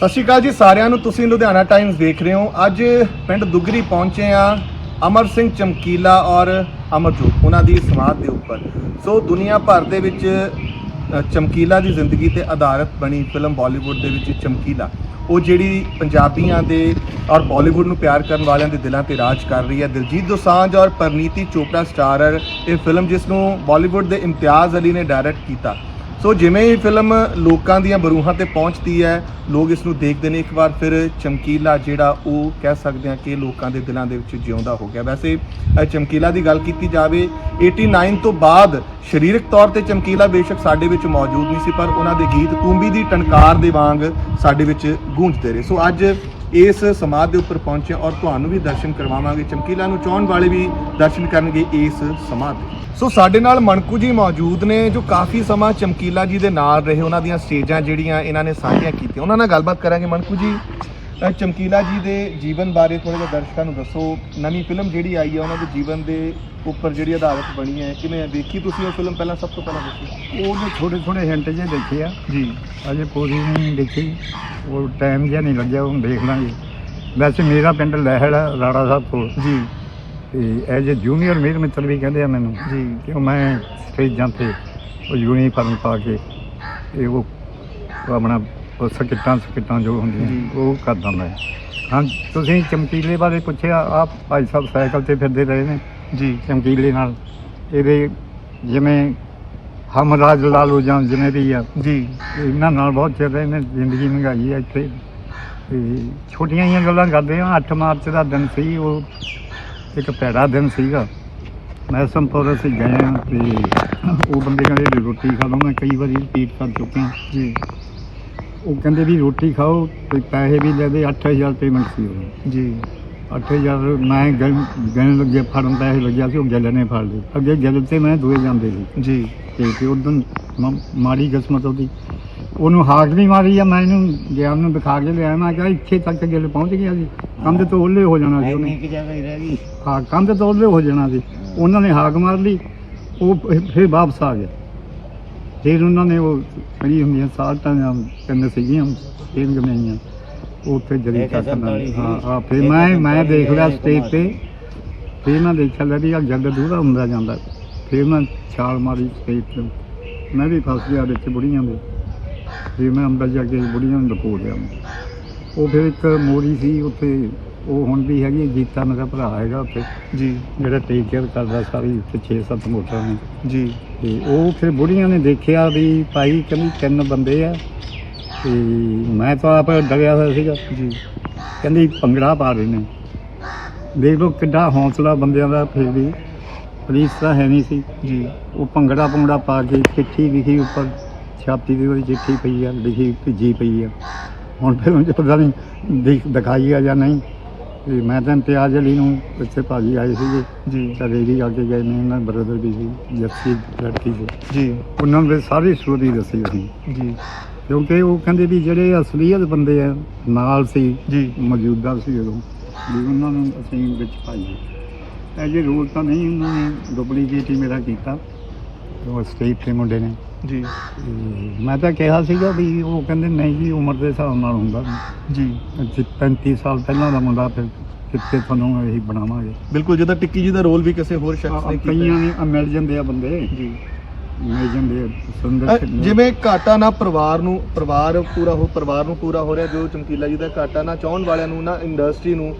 ਸਤਿ ਸ਼੍ਰੀ ਅਕਾਲ ਜੀ, ਸਾਰਿਆਂ ਨੂੰ ਤੁਸੀਂ ਲੁਧਿਆਣਾ ਟਾਈਮਸ ਦੇਖ ਰਹੇ ਹੋ। ਅੱਜ ਪਿੰਡ ਦੁੱਗਰੀ ਪਹੁੰਚੇ ਆ ਅਮਰ ਸਿੰਘ ਚਮਕੀਲਾ ਔਰ ਅਮਰਜੋਤ ਉਹਨਾਂ ਦੀ ਸਮਾਧ ਦੇ ਉੱਪਰ। ਸੋ ਦੁਨੀਆ ਭਰ ਦੇ ਵਿੱਚ ਚਮਕੀਲਾ ਦੀ ਜ਼ਿੰਦਗੀ ਤੇ ਆਧਾਰਿਤ ਬਣੀ ਫਿਲਮ ਬਾਲੀਵੁੱਡ ਦੇ ਵਿੱਚ ਚਮਕੀਲਾ। ਉਹ ਜਿਹੜੀ ਪੰਜਾਬੀਆਂ ਦੇ ਔਰ ਬਾਲੀਵੁੱਡ ਨੂੰ ਪਿਆਰ ਕਰਨ ਵਾਲਿਆਂ ਦੇ ਦਿਲਾਂ ਤੇ ਰਾਜ ਕਰ ਰਹੀ ਹੈ। ਦਿਲਜੀਤ ਦੋਸਾਂਝ ਔਰ ਪਰਨੀਤੀ ਚੋਪੜਾ ਸਟਾਰਰ, ਇਹ ਫਿਲਮ ਜਿਸ ਨੂੰ ਬਾਲੀਵੁੱਡ ਦੇ ਇਮਤਿਆਜ਼ ਅਲੀ ਨੇ ਡਾਇਰੈਕਟ ਕੀਤਾ। ਸੋ ਜਿਵੇਂ ਹੀ ਫਿਲਮ ਲੋਕਾਂ ਦੀਆਂ ਬਰੂਹਾਂ ਤੇ ਪਹੁੰਚਦੀ ਹੈ, ਲੋਕ ਇਸ ਨੂੰ ਦੇਖਦੇ ਨੇ। ਇੱਕ ਵਾਰ ਫਿਰ ਚਮਕੀਲਾ ਜਿਹੜਾ ਉਹ ਕਹਿ ਸਕਦੇ ਹਾਂ ਕਿ ਲੋਕਾਂ ਦੇ ਦਿਲਾਂ ਦੇ ਵਿੱਚ ਜਿਉਂਦਾ ਹੋ ਗਿਆ। ਵੈਸੇ ਚਮਕੀਲਾ ਦੀ ਗੱਲ ਕੀਤੀ ਜਾਵੇ 89 ਤੋਂ ਬਾਅਦ ਸਰੀਰਕ ਤੌਰ ਤੇ ਚਮਕੀਲਾ ਬੇਸ਼ੱਕ ਸਾਡੇ ਵਿੱਚ ਮੌਜੂਦ ਨਹੀਂ ਸੀ, ਪਰ ਉਹਨਾਂ ਦੇ ਗੀਤ ਤੂੰਬੀ ਦੀ ਟਨਕਾਰ ਦੇ ਵਾਂਗ ਸਾਡੇ ਵਿੱਚ ਗੂੰਜਦੇ ਰਹੇ। ਸੋ ਅੱਜ ਇਸ ਸਮਾਧ ਦੇ ਉੱਪਰ ਪਹੁੰਚੇ ਔਰ ਤੁਹਾਨੂੰ ਵੀ ਦਰਸ਼ਨ ਕਰਵਾਵਾਂਗੇ। ਚਮਕੀਲਾ ਨੂੰ ਚਾਹਣ ਵਾਲੇ ਵੀ ਦਰਸ਼ਨ ਕਰਨਗੇ ਇਸ ਸਮਾਧ ਦੇ। ਸੋ ਸਾਡੇ ਨਾਲ ਮਣਕੂ ਜੀ ਮੌਜੂਦ ਨੇ, ਜੋ ਕਾਫੀ ਸਮਾਂ ਚਮਕੀਲਾ ਜੀ ਦੇ ਨਾਲ ਰਹੇ, ਉਹਨਾਂ ਦੀਆਂ ਸਟੇਜਾਂ ਜਿਹੜੀਆਂ ਇਹਨਾਂ ਨੇ ਸਾਂਝੀਆਂ ਕੀਤੀਆਂ। ਉਹਨਾਂ ਨਾਲ ਗੱਲਬਾਤ ਕਰਾਂਗੇ ਮਣਕੂ ਜੀ। ਚਮਕੀਲਾ ਜੀ ਦੇ ਜੀਵਨ ਬਾਰੇ ਥੋੜਾ ਜਿਹਾ ਦਰਸ਼ਕਾਂ ਨੂੰ ਦੱਸੋ। ਨਵੀਂ ਫਿਲਮ ਜਿਹੜੀ ਆਈ ਹੈ ਉਹਨਾਂ ਦੇ ਜੀਵਨ ਦੇ ਉੱਪਰ ਜਿਹੜੀ ਆਧਾਰਿਤ ਬਣੀ ਹੈ ਕਿਵੇਂ ਦੇਖੀ ਤੁਸੀਂ ਉਹ ਫਿਲਮ ਪਹਿਲਾਂ ਸਭ ਤੋਂ ਪਹਿਲਾਂ ਦੱਸੋ ਉਹਦੇ ਥੋੜੇ ਥੋੜੇ ਹਿੰਟ ਜੇ ਦੇਖੇ ਆ। ਜੀ। ਅਜੇ ਪੂਰੀ ਨਹੀਂ ਦੇਖੀ। ਉਹ ਟਾਈਮ ਜਿਹਾ ਨਹੀਂ ਲੱਗਿਆ ਹੁਣ ਦੇਖ ਲਾਂਗੇ। ਵੈਸੇ ਮੇਰਾ ਪਿੰਡ ਲਹਿੜ ਰਾੜਾ ਸਾਹਿਬ ਕੋਲ। ਜੀ। ਤੇ ਐਜ ਏ ਜੂਨੀਅਰ ਮੇਰ ਮਿੱਤਰ ਵੀ ਕਹਿੰਦੇ ਆ ਮੈਨੂੰ ਜੀ। ਕਿਉਂ ਮੈਂ ਸਟੇਜਾਂ ਤੇ ਉਹ ਯੂਨੀਫਾਰਮ ਪਾ ਕੇ ਇਹ ਉਹ ਉਹ ਆਪਣਾ ਉਹ ਸਕਿੱਟਾਂ ਸਕਿੱਟਾਂ ਜੋ। ਹੁੰਦੀਆਂ ਉਹ ਕਰਦਾ ਮੈਂ ਹਾਂ। ਤੁਸੀਂ ਚਮਕੀਲੇ ਬਾਰੇ ਪੁੱਛਿਆ ਆ ਭਾਈ ਸਾਹਿਬ ਸਾਈਕਲ ਤੇ ਫਿਰਦੇ ਰਹੇ ਨੇ। ਜੀ। ਚਮਕੀਲੇ ਨਾਲ। ਇਹਦੇ ਜਿਵੇਂ ਹਮਰਾਜ ਲਾਲੋ ਜਾਂ ਜਿਵੇਂ ਵੀ ਆ ਜੀ। ਇਹਨਾਂ ਨਾਲ ਬਹੁਤ ਚਿਰ ਰਹੇ ਨੇ ਜ਼ਿੰਦਗੀ ਮਹਿੰਗਾਈ ਹੈ ਇੱਥੇ। ਤੇ ਛੋਟੀਆਂ ਜਿਹੀਆਂ ਗੱਲਾਂ ਕਰਦੇ ਆ 8 ਮਾਰਚ ਦਾ ਦਿਨ ਸੀ ਉਹ ਇੱਕ ਭੈੜਾ ਦਿਨ ਸੀਗਾ। ਮੈਂ ਸੰਪੂਰ ਅਸੀਂ ਗਏ ਹਾਂ ਤੇ ਉਹ ਬੰਦੇ ਕਹਿੰਦੇ ਰੋਟੀ ਖਾ ਲਓ ਮੈਂ ਕਈ ਵਾਰੀ ਰਿਪੀਟ ਕਰ ਚੁੱਕਿਆ। ਜੀ। ਉਹ ਕਹਿੰਦੇ ਵੀ ਰੋਟੀ ਖਾਓ ਤੇ ਪੈਸੇ ਵੀ ਲੈ ਦੇ 8000 ਪੇਮੈਂਟ ਸੀ ਉਹ ਜੀ। 8000 ਮੈਂ ਗਣ ਲੱਗੇ ਫੜਨ ਪੈਸੇ ਲੱਗਿਆ ਸੀ ਉਹ ਗੱਲ ਨੇ ਫੜ ਲਏ। ਅੱਗੇ ਗੱਲ ਤੇ ਮੈਂ ਦੋਏ ਜਾਂਦੇ ਸੀ। ਜੀ। ਤੇ ਤੇ ਉਦੋਂ ਮਾੜੀ ਕਿਸਮਤ ਉਹਦੀ। ਉਹਨੂੰ ਹਾਕ ਵੀ ਮਾਰੀ ਆ ਮੈਂ ਇਹਨੂੰ ਗਿਆਨ ਨੂੰ ਦਿਖਾ ਕੇ ਲਿਆਇਆ ਮੈਂ ਕਿਹਾ ਇੱਥੇ ਤੱਕ ਗਿੱਲ ਪਹੁੰਚ ਗਿਆ ਸੀ ਕੰਧ ਤੋਂ ਉਹਲੇ ਹੋ ਜਾਣਾ ਸੀ ਉਹਨੇ। ਜਗ੍ਹਾ ਹੀ ਰਹਿ ਗਈ। ਹਾਂ ਕੰਧ ਤੋਂ ਉਹਲੇ ਹੋ ਜਾਣਾ ਸੀ। ਉਹਨਾਂ ਨੇ ਹਾਕ ਮਾਰ ਲਈ ਉਹ ਫਿਰ- ਫਿਰ ਵਾਪਸ ਆ ਗਿਆ ਫਿਰ ਉਹਨਾਂ ਨੇ ਉਹ ਕਈ ਹੁੰਦੀਆਂ ਸਾਲਟਾਂ ਜਾਂ ਤਿੰਨ ਸੀਗੀਆਂ ਤਿੰਨ ਗਮਈਆਂ ਉੱਥੇ ਜਰੀ ਸੰਤਾਲੀ ਹਾਂ। ਹਾਂ ਫਿਰ ਮੈਂ ਮੈਂ ਦੇਖ ਲਿਆ ਸਟੇਜ ਤੇ। ਫਿਰ ਮੈਂ ਦੇਖਿਆ ਲੈ ਵੀ ਆ ਜੱਗ ਦੂਰਾ ਹੁੰਦਾ ਜਾਂਦਾ। ਫਿਰ ਮੈਂ ਛਾਲ ਮਾਰੀ ਸਟੇਜ ਤੇ। ਮੈਂ ਵੀ ਫਸ ਗਿਆ ਵਿੱਚ ਬੁੜੀਆਂ ਦੇ। ਫਿਰ ਮੈਂ ਅੰਦਰ ਜਾ ਕੇ ਬੁੜੀਆਂ ਨੂੰ ਲਪੋ ਲਿਆ। ਉਹ ਫਿਰ ਇੱਕ ਮੋਰੀ ਸੀ ਉੱਥੇ ਉਹ ਹੁਣ ਵੀ ਹੈਗੀ ਜੀਤਾ ਮੇਰਾ ਭਰਾ ਹੈਗਾ ਉੱਥੇ। ਜੀ। ਜਿਹੜਾ ਟੇਕ ਕੇਅਰ ਕਰਦਾ ਸਾਰੀ ਉੱਥੇ 6-7 ਮੋਟਰਾਂ ਨੇ ਜੀ। ਤੇ ਉਹ ਫਿਰ ਬੁੜੀਆਂ ਨੇ ਦੇਖਿਆ ਵੀ ਭਾਈ ਕਹਿੰਦੀ ਤਿੰਨ ਬੰਦੇ ਆ ਤੇ ਮੈਂ ਤਾਂ ਆਪ ਡਰਿਆ ਹੋਇਆ ਸੀਗਾ। ਜੀ। ਕਹਿੰਦੀ ਭੰਗੜਾ ਪਾ ਰਹੇ ਨੇ। ਦੇਖ ਲਓ ਕਿੱਡਾ ਹੌਸਲਾ ਬੰਦਿਆਂ ਦਾ ਫਿਰ ਵੀ। ਪੁਲਿਸ ਤਾਂ ਹੈ ਨਹੀਂ ਸੀ। ਜੀ। ਉਹ ਭੰਗੜਾ ਭੰਗੜਾ ਪਾ ਕੇ ਚਿੱਠੀ ਲਿਖੀ ਉੱਪਰ ਛਾਤੀ ਦੀ ਉਹਦੀ ਚਿੱਠੀ ਪਈ ਆ ਲਿਖੀ ਭਿੱਜੀ ਪਈ ਆ। ਹੁਣ ਫਿਰ ਉਹ ਪਤਾ ਨਹੀਂ ਦਿਖ ਦਿਖਾਈ ਆ ਜਾਂ ਨਹੀਂ। ਤੇ ਮੈਂ ਤਾਂ ਇਮਤਿਆਜ਼ ਅਲੀ ਨੂੰ ਇੱਥੇ ਭਾਜੀ ਆਏ ਸੀਗੇ। ਜੀ। ਸਾਡੇ ਵੀ ਆ ਕੇ ਗਏ ਨੇ ਉਹਨਾਂ ਬ੍ਰਦਰ ਵੀ ਸੀ ਜੱਸੀ ਲੜਕੀ ਸੀ। ਜੀ। ਉਹਨਾਂ ਨੇ ਸਾਰੀ ਸਟੋਰੀ ਦੱਸੀ ਅਸੀਂ। ਜੀ। ਕਿਉਂਕਿ ਉਹ ਕਹਿੰਦੇ ਵੀ ਜਿਹੜੇ ਅਸਲੀਅਤ ਬੰਦੇ ਆ ਨਾਲ ਸੀ ਜੀ। ਮੌਜੂਦਾ ਸੀ ਉਦੋਂ ਵੀ ਉਹਨਾਂ ਨੂੰ ਅਸੀਂ ਵਿੱਚ ਪਾਈਏ ਇਹ ਜੇ ਰੋਲ ਤਾਂ ਨਹੀਂ ਉਹਨਾਂ ਨੇ ਡੁਪਲੀਕੇਟ ਹੀ ਮੇਰਾ ਕੀਤਾ। ਉਹ ਸਟੇਜ ਤੇ ਮੁੰਡੇ ਨੇ। ਜੀ। ਮੈਂ ਤਾਂ ਕਿਹਾ ਸੀਗਾ ਵੀ ਉਹ ਕਹਿੰਦੇ ਨਹੀਂ ਜੀ ਉਮਰ ਦੇ ਹਿਸਾਬ ਨਾਲ ਹੁੰਦਾ। ਜੀ। ਜੀ 35 ਸਾਲ ਪਹਿਲਾਂ ਦਾ ਮੁੰਡਾ ਫਿਰ ਕਿੱਥੇ ਤੁਹਾਨੂੰ ਇਹੀ ਬਣਾਵਾਂਗੇ। ਬਿਲਕੁਲ ਜਿਹਦਾ ਟਿੱਕੀ ਜੀ ਦਾ ਰੋਲ ਵੀ ਕਿਸੇ ਹੋਰ ਸ਼ਖਸ ਨੇ ਕੀਤਾ। ਕਈਆਂ ਨੇ ਮਿਲ ਜਾਂਦੇ ਆ ਬੰਦੇ। ਜੀ। ਮਿਲ ਜਾਂਦੇ ਆ ਸੁੰਦਰ। ਜਿਵੇਂ ਘਾਟਾ ਨਾ ਪਰਿਵਾਰ ਨੂੰ ਪਰਿਵਾਰ ਪੂਰਾ ਹੋ ਪਰਿਵਾਰ ਨੂੰ ਪੂਰਾ ਹੋ ਰਿਹਾ ਜੋ ਚਮਕੀਲਾ ਜੀ ਦਾ ਘਾਟਾ ਨਾ ਚਾਹਣ ਵਾਲਿਆਂ ਨੂੰ ਨਾ ਇੰਡਸਟਰੀ ਨੂੰ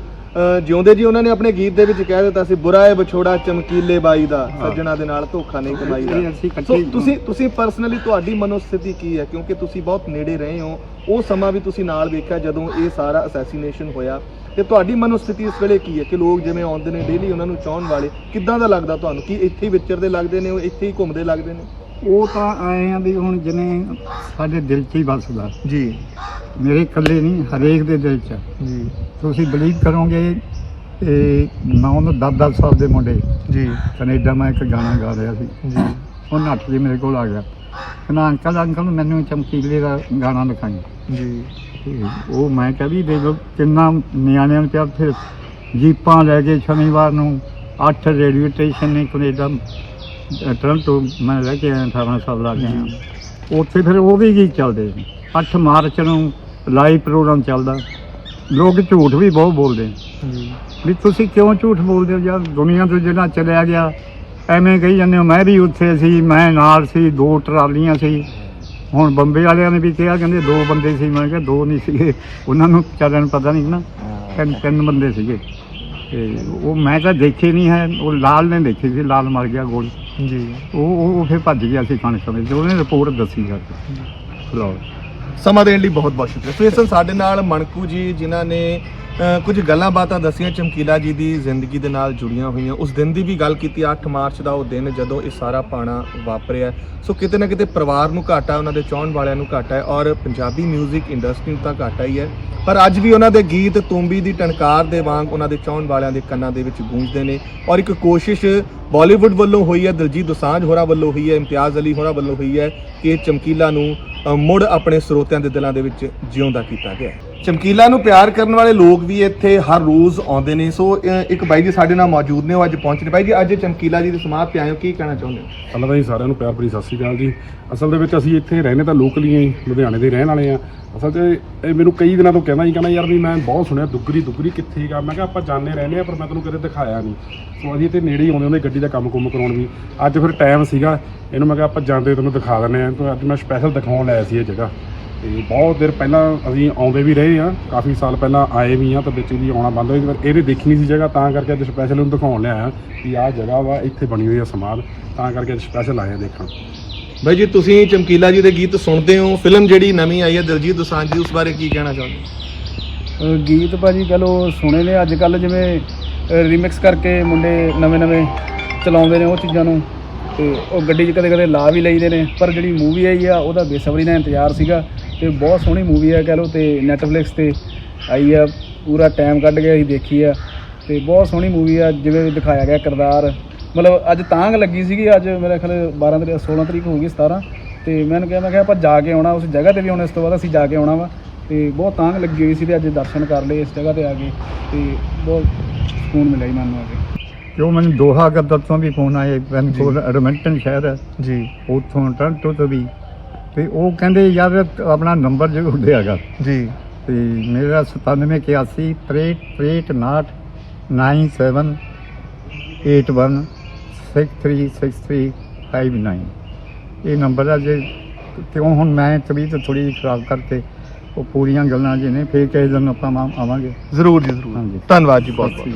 ਜਿਉਂਦੇ ਜੀ ਉਹਨਾਂ ਨੇ ਆਪਣੇ ਗੀਤ ਦੇ ਵਿੱਚ ਕਹਿ ਦਿੱਤਾ ਸੀ ਬੁਰਾ ਹੈ ਵਿਛੋੜਾ ਚਮਕੀਲੇ ਬਾਈ ਦਾ। ਸੱਜਣਾ ਦੇ ਨਾਲ ਧੋਖਾ ਨਹੀਂ ਕਮਾਈ ਦਾ। ਸੋ ਤੁਸੀਂ ਤੁਸੀਂ ਪਰਸਨਲੀ ਤੁਹਾਡੀ ਮਨੋਸਥਿਤੀ ਕੀ ਹੈ? ਕਿਉਂਕਿ ਤੁਸੀਂ ਬਹੁਤ ਨੇੜੇ ਰਹੇ ਹੋ। ਉਹ ਸਮਾਂ ਵੀ ਤੁਸੀਂ ਨਾਲ ਵੇਖਿਆ ਜਦੋਂ ਇਹ ਸਾਰਾ ਅਸੈਸੀਨੇਸ਼ਨ ਹੋਇਆ। ਤੇ ਤੁਹਾਡੀ ਮਨੋਸਥਿਤੀ ਇਸ ਵੇਲੇ ਕੀ ਹੈ ਕਿ ਲੋਕ ਜਿਵੇਂ ਆਉਂਦੇ ਨੇ ਡੇਲੀ ਉਹਨਾਂ ਨੂੰ ਚਾਹਣ ਵਾਲੇ ਕਿੱਦਾਂ ਦਾ ਲੱਗਦਾ ਤੁਹਾਨੂੰ? ਕਿ ਇੱਥੇ ਹੀ ਵਿਚਰਦੇ ਲੱਗਦੇ ਨੇ ਉਹ ਇੱਥੇ ਹੀ ਘੁੰਮਦੇ ਲੱਗਦੇ ਨੇ? ਉਹ ਤਾਂ ਆਏ ਆ ਵੀ ਹੁਣ ਜਿਵੇਂ ਸਾਡੇ ਦਿਲ 'ਚ ਹੀ ਵੱਸਦਾ। ਜੀ। ਮੇਰੇ ਇਕੱਲੇ ਨਹੀਂ ਹਰੇਕ ਦੇ ਦਿਲ 'ਚ। ਜੀ। ਤੁਸੀਂ ਬਲੀਵ ਕਰੋਗੇ ਤੇ ਮੈਂ ਉਹਨੂੰ 10-10 ਸਾਲ ਦੇ ਮੁੰਡੇ ਜੀ। ਕੈਨੇਡਾ ਮੈਂ ਇੱਕ ਗਾਣਾ ਗਾ ਰਿਹਾ ਸੀ। ਜੀ। ਉਹ ਨੱਠ ਕੇ ਮੇਰੇ ਕੋਲ ਆ ਗਿਆ। ਕਹਿੰਦਾ ਅੰਕਲ ਅੰਕਲ ਮੈਨੂੰ ਚਮਕੀਲੇ ਦਾ ਗਾਣਾ ਲਿਖਾਈ ਜੀ। ਉਹ ਮੈਂ ਕਿਹਾ ਵੀ ਦੇਖ ਕਿੰਨਾ ਨਿਆਣਿਆਂ ਨੂੰ ਪਿਆ ਫਿਰ ਜੀਪਾਂ ਲੈ ਕੇ ਸ਼ਨੀਵਾਰ ਨੂੰ ਅੱਠ ਰੇਡੀਓ ਸਟੇਸ਼ਨ ਨੇ ਕੈਨੇਡਾ ਟੋਰਾਂਟੋ ਮੈਂ ਰਹਿ ਕੇ ਆਇਆ 18 ਸਾਲ ਲਾ ਕੇ ਆਇਆ। ਉੱਥੇ ਫਿਰ ਉਹ ਵੀ ਗੀਤ ਚੱਲਦੇ 8 ਮਾਰਚ ਨੂੰ ਲਾਈਵ ਪ੍ਰੋਗਰਾਮ ਚੱਲਦਾ। ਲੋਕ ਝੂਠ ਵੀ ਬਹੁਤ ਬੋਲਦੇ ਵੀ ਤੁਸੀਂ ਕਿਉਂ ਝੂਠ ਬੋਲਦੇ ਹੋ? ਯਾਰ ਦੁਨੀਆ ਤੋਂ ਜਿਹੜਾ ਚਲਿਆ ਗਿਆ ਐਵੇਂ ਕਹੀ ਜਾਂਦੇ ਹੋ ਮੈਂ ਵੀ ਉੱਥੇ ਸੀ ਮੈਂ ਨਾਲ ਸੀ ਦੋ ਟਰਾਲੀਆਂ ਸੀ। ਹੁਣ ਬੰਬੇ ਵਾਲਿਆਂ ਨੇ ਵੀ ਕਿਹਾ ਕਹਿੰਦੇ ਦੋ ਬੰਦੇ ਸੀ। ਮੈਂ ਕਿਹਾ ਦੋ ਨਹੀਂ ਸੀਗੇ। ਉਹਨਾਂ ਨੂੰ ਨੂੰ ਪਤਾ ਨਹੀਂ ਨਾ। ਤਿੰਨ ਤਿੰਨ ਬੰਦੇ ਸੀਗੇ। ਤੇ ਉਹ ਮੈਂ ਤਾਂ ਦੇਖੇ ਨਹੀਂ ਹੈ। ਉਹ ਲਾਲ ਨੇ ਦੇਖੀ ਸੀ ਲਾਲ ਮਰ ਗਿਆ ਗੋਲੀ। ਜੀ। ਉਹ ਉਹ ਉਹ ਫਿਰ ਭੱਜ ਗਿਆ ਸੀ ਖਾਣੇ ਸਮੇਂ ਤੇ। ਉਹਨੇ ਰਿਪੋਰਟ ਦੱਸੀ ਸਰ ਲਓ। ਸਮਾਂ ਦੇਣ ਲਈ ਬਹੁਤ ਬਹੁਤ ਸ਼ੁਕਰੀਆ। ਸੋ ਇਸ ਸਨ ਸਾਡੇ ਨਾਲ ਮਣਕੂ ਜੀ, ਜਿਨ੍ਹਾਂ ਨੇ ਕੁਝ ਗੱਲਾਂ ਬਾਤਾਂ ਦੱਸੀਆਂ ਚਮਕੀਲਾ ਜੀ ਦੀ ਜ਼ਿੰਦਗੀ ਦੇ ਨਾਲ ਜੁੜੀਆਂ ਹੋਈਆਂ। ਉਸ ਦਿਨ ਦੀ ਵੀ ਗੱਲ ਕੀਤੀ 8 ਮਾਰਚ ਦਾ ਉਹ ਦਿਨ ਜਦੋਂ ਇਹ ਸਾਰਾ ਪਾਣਾ ਵਾਪਰਿਆ। ਸੋ ਕਿਤੇ ਨਾ ਕਿਤੇ ਪਰਿਵਾਰ ਨੂੰ ਘਾਟਾ, ਉਹਨਾਂ ਦੇ ਚਾਹਣ ਵਾਲਿਆਂ ਨੂੰ ਘਾਟਾ ਹੈ ਔਰ ਪੰਜਾਬੀ 뮤직 ਇੰਡਸਟਰੀ ਨੂੰ ਤਾਂ ਘਾਟਾ ਹੀ ਹੈ। ਪਰ ਅੱਜ ਵੀ ਉਹਨਾਂ ਦੇ ਗੀਤ ਤੂੰਬੀ ਦੀ ਟਣਕਾਰ ਦੇ ਵਾਂਗ ਉਹਨਾਂ ਦੇ ਚਾਹਣ ਵਾਲਿਆਂ ਦੇ ਕੰਨਾਂ ਦੇ ਵਿੱਚ ਗੂੰਜਦੇ ਨੇ ਔਰ ਇੱਕ ਕੋਸ਼ਿਸ਼ ਬਾਲੀਵੁੱਡ ਵੱਲੋਂ ਹੋਈ ਹੈ, ਦਿਲਜੀਤ ਦੋਸਾਂਝ ਹੋਰਾਂ ਵੱਲੋਂ ਹੋਈ ਹੈ, ਇਮਤਿਆਜ਼ ਅਲੀ ਹੋਰਾਂ ਵੱਲੋਂ ਹੋਈ ਹੈ ਕਿ ਚਮਕੀਲਾ ਨੂੰ ਮੁੜ ਆਪਣੇ ਸਰੋਤਿਆਂ ਦੇ ਦਿਲਾਂ ਦੇ ਵਿੱਚ ਜਿਉਂਦਾ ਕੀਤਾ ਗਿਆ। ਹੈ। ਚਮਕੀਲਾ ਨੂੰ ਪਿਆਰ ਕਰਨ ਵਾਲੇ ਲੋਕ ਵੀ ਇੱਥੇ ਹਰ ਰੋਜ਼ ਆਉਂਦੇ ਨੇ। ਸੋ ਅ, ਇੱਕ ਬਾਈ ਜੀ ਸਾਡੇ ਨਾਲ ਮੌਜੂਦ ਨੇ ਉਹ ਅੱਜ ਪਹੁੰਚੇ ਨੇ। ਬਾਈ ਜੀ ਅੱਜ ਚਮਕੀਲਾ ਜੀ ਦੀ ਸਮਾਧ ਤੇ ਆਏ ਹੋ ਕੀ ਕਹਿਣਾ ਚਾਹੁੰਦੇ ਹੋ? ਪਹਿਲਾਂ ਤਾਂ ਜੀ ਸਾਰਿਆਂ ਨੂੰ ਪਿਆਰ ਭਰੀ ਸਤਿ ਸ਼੍ਰੀ ਅਕਾਲ ਜੀ। ਅਸਲ ਦੇ ਵਿੱਚ ਅਸੀਂ ਇੱਥੇ ਰਹਿੰਦੇ ਤਾਂ ਲੋਕਲ ਹੀ ਲੁਧਿਆਣੇ ਦੇ ਰਹਿਣ ਵਾਲੇ ਆ ਅਸਲ 'ਚ ਇਹ ਮੈਨੂੰ ਕਈ ਦਿਨਾਂ ਤੋਂ ਕਹਿੰਦਾ ਜੀ ਕਹਿੰਦਾ ਯਾਰ ਵੀ ਮੈਂ ਬਹੁਤ ਸੁਣਿਆ ਦੁੱਗਰੀ ਦੁੱਗਰੀ ਕਿੱਥੇ ਗਾ? ਮੈਂ ਕਿਹਾ ਆਪਾਂ ਜਾਣੇ ਰਹਿੰਦੇ ਆ ਪਰ ਮੈਂ ਤੈਨੂੰ ਕਦੇ ਦਿਖਾਇਆ ਨਹੀਂ। ਸੋ ਅਸੀਂ ਇੱਥੇ ਨੇੜੇ ਹੀ ਆਉਂਦੇ ਹੁੰਦੇ ਗੱਡੀ ਦਾ ਕੰਮ ਕੁੰਮ ਕਰਾਉਣ ਵੀ। ਅੱਜ ਫਿਰ ਟਾਈਮ ਸੀਗਾ ਇਹਨੂੰ ਮੈਂ ਕਿਹਾ ਆਪਾਂ ਜਾਂਦੇ ਤੈਨੂੰ ਦਿਖਾ ਦਿੰਦੇ ਆ ਤੇ ਅੱਜ ਮੈਂ ਸਪੈਸ਼ਲ ਦਿਖਾਉਣ ਲਾਇਆ ਸੀ ਇਹ ਜਗ੍ਹਾ। ਤੇ ਬਹੁਤ ਦੇਰ ਪਹਿਲਾਂ ਅਸੀਂ ਆਉਂਦੇ ਵੀ ਰਹੇ ਆ ਕਾਫੀ ਸਾਲ ਪਹਿਲਾਂ ਆਏ ਵੀ ਆ ਤਾਂ ਵਿੱਚ ਦੀ ਆਉਣਾ ਬੰਦ ਹੋ ਗਿਆ। ਪਰ ਇਹਨੇ ਦੇਖੀ ਨਹੀਂ ਸੀ ਜਗ੍ਹਾ ਤਾਂ ਕਰਕੇ ਅੱਜ ਸਪੈਸ਼ਲ ਉਹਨੂੰ ਦਿਖਾਉਣ ਲਿਆਇਆ ਵੀ ਆਹ ਜਗ੍ਹਾ ਵਾ ਇੱਥੇ ਬਣੀ ਹੋਈ ਆ ਸਮਾਧ ਤਾਂ ਕਰਕੇ ਅੱਜ ਸਪੈਸ਼ਲ ਆਏ ਆ ਦੇਖਣ। ਬਾਈ ਜੀ ਤੁਸੀਂ ਚਮਕੀਲਾ ਜੀ ਦੇ ਗੀਤ ਸੁਣਦੇ ਹੋ? ਫਿਲਮ ਜਿਹੜੀ ਨਵੀਂ ਆਈ ਹੈ ਦਿਲਜੀਤ ਦੋਸਾਂਝ ਦੀ ਉਸ ਬਾਰੇ ਕੀ ਕਹਿਣਾ ਚਾਹੁੰਦੇ ਗੀਤ ਭਾਜੀ ਕਹ ਲੋ ਸੁਣੇ ਨੇ। ਅੱਜ ਕੱਲ ਜਿਵੇਂ ਰੀਮਿਕਸ ਕਰਕੇ ਮੁੰਡੇ ਨਵੇਂ-ਨਵੇਂ ਚਲਾਉਂਦੇ ਨੇ ਉਹ ਚੀਜ਼ਾਂ ਨੂੰ। ਤੇ ਉਹ ਗੱਡੀ 'ਚ ਕਦੇ-ਕਦੇ ਲਾ ਵੀ ਲਈਦੇ ਨੇ। ਪਰ ਜਿਹੜੀ ਮੂਵੀ ਆਈ ਆ ਉਹਦਾ ਬੇਸਬਰੀ ਨਾਲ ਇੰਤਜ਼ਾਰ ਸੀਗਾ। ਤੇ ਬਹੁਤ ਸੋਹਣੀ ਮੂਵੀ ਆ ਕਹ ਲੋ ਤੇ ਨੈਟਫਲਿਕਸ ਤੇ ਆਈ ਆ ਪੂਰਾ ਟਾਈਮ ਕੱਢ ਕੇ ਅਸੀਂ ਦੇਖੀ ਆ। ਤੇ ਬਹੁਤ ਸੋਹਣੀ ਮੂਵੀ ਆ ਜਿਵੇਂ ਦਿਖਾਇਆ ਗਿਆ ਕਿਰਦਾਰ। ਮਤਲਬ ਅੱਜ ਤਾਂਗ ਲੱਗੀ ਸੀਗੀ ਅੱਜ ਮੇਰੇ ਖਿਆਲ 12 ਤਰੀਕ 16 ਤਰੀਕ ਹੋ ਗਈ 17 ਤੇ ਮੈਂ ਉਹਨੂੰ ਕਿਹਾ ਮੈਂ ਕਿਹਾ ਆਪਾਂ ਜਾ ਕੇ ਆਉਣਾ ਉਸ ਜਗ੍ਹਾ ਤੇ ਵੀ ਹੁਣ ਇਸ ਤੋਂ ਬਾਅਦ ਅਸੀਂ ਜਾ ਕੇ ਆਉਣਾ ਵਾ। ਤੇ ਬਹੁਤ ਤਾਂਗ ਲੱਗੀ ਹੋਈ ਸੀ ਤੇ ਅੱਜ ਦਰਸ਼ਨ ਕਰ ਲਏ ਇਸ ਜਗ੍ਹਾ ਤੇ ਆ ਕੇ। ਤੇ ਬਹੁਤ ਸਕੂਨ ਮਿਲਿਆ ਜੀ ਮਨ ਨੂੰ ਆ ਕੇ। ਕਿਉਂ? ਮੈਨੂੰ ਦੋਹਾ ਗੱਦਰ ਤੋਂ ਵੀ ਫੋਨ ਆਏ ਵੈਨਕੂਵਰ ਐਡਮਿੰਟਨ ਸ਼ਹਿਰ ਹੈ। ਜੀ। ਉੱਥੋਂ ਟੋਰਾਂਟੋ ਤੋਂ ਵੀ ਤੇ ਉਹ ਕਹਿੰਦੇ ਯਾਰ ਆਪਣਾ ਨੰਬਰ ਜ਼ਰੂਰ ਦਿਆਗਾ ਜੀ। ਤੇ ਮੇਰਾ 97 81 63 59 97 81 636359 ਇਹ ਨੰਬਰ ਆ ਜੇ ਕਿਉਂ ਹੁਣ ਮੈਂ ਤਬੀਅਤ ਥੋੜੀ ਜਿਹੀ ਖਰਾਬ ਕਰਕੇ ਉਹ ਪੂਰੀਆਂ ਗੱਲਾਂ ਜਿਹਨੇ ਫੇਰ ਕਿਸੇ ਦਿਨ ਆਪਾਂ ਆਵਾਂਗੇ। ਜ਼ਰੂਰ ਜੀ ਜ਼ਰੂਰ। ਹਾਂਜੀ। ਧੰਨਵਾਦ ਜੀ ਬਹੁਤ ਬਹੁਤ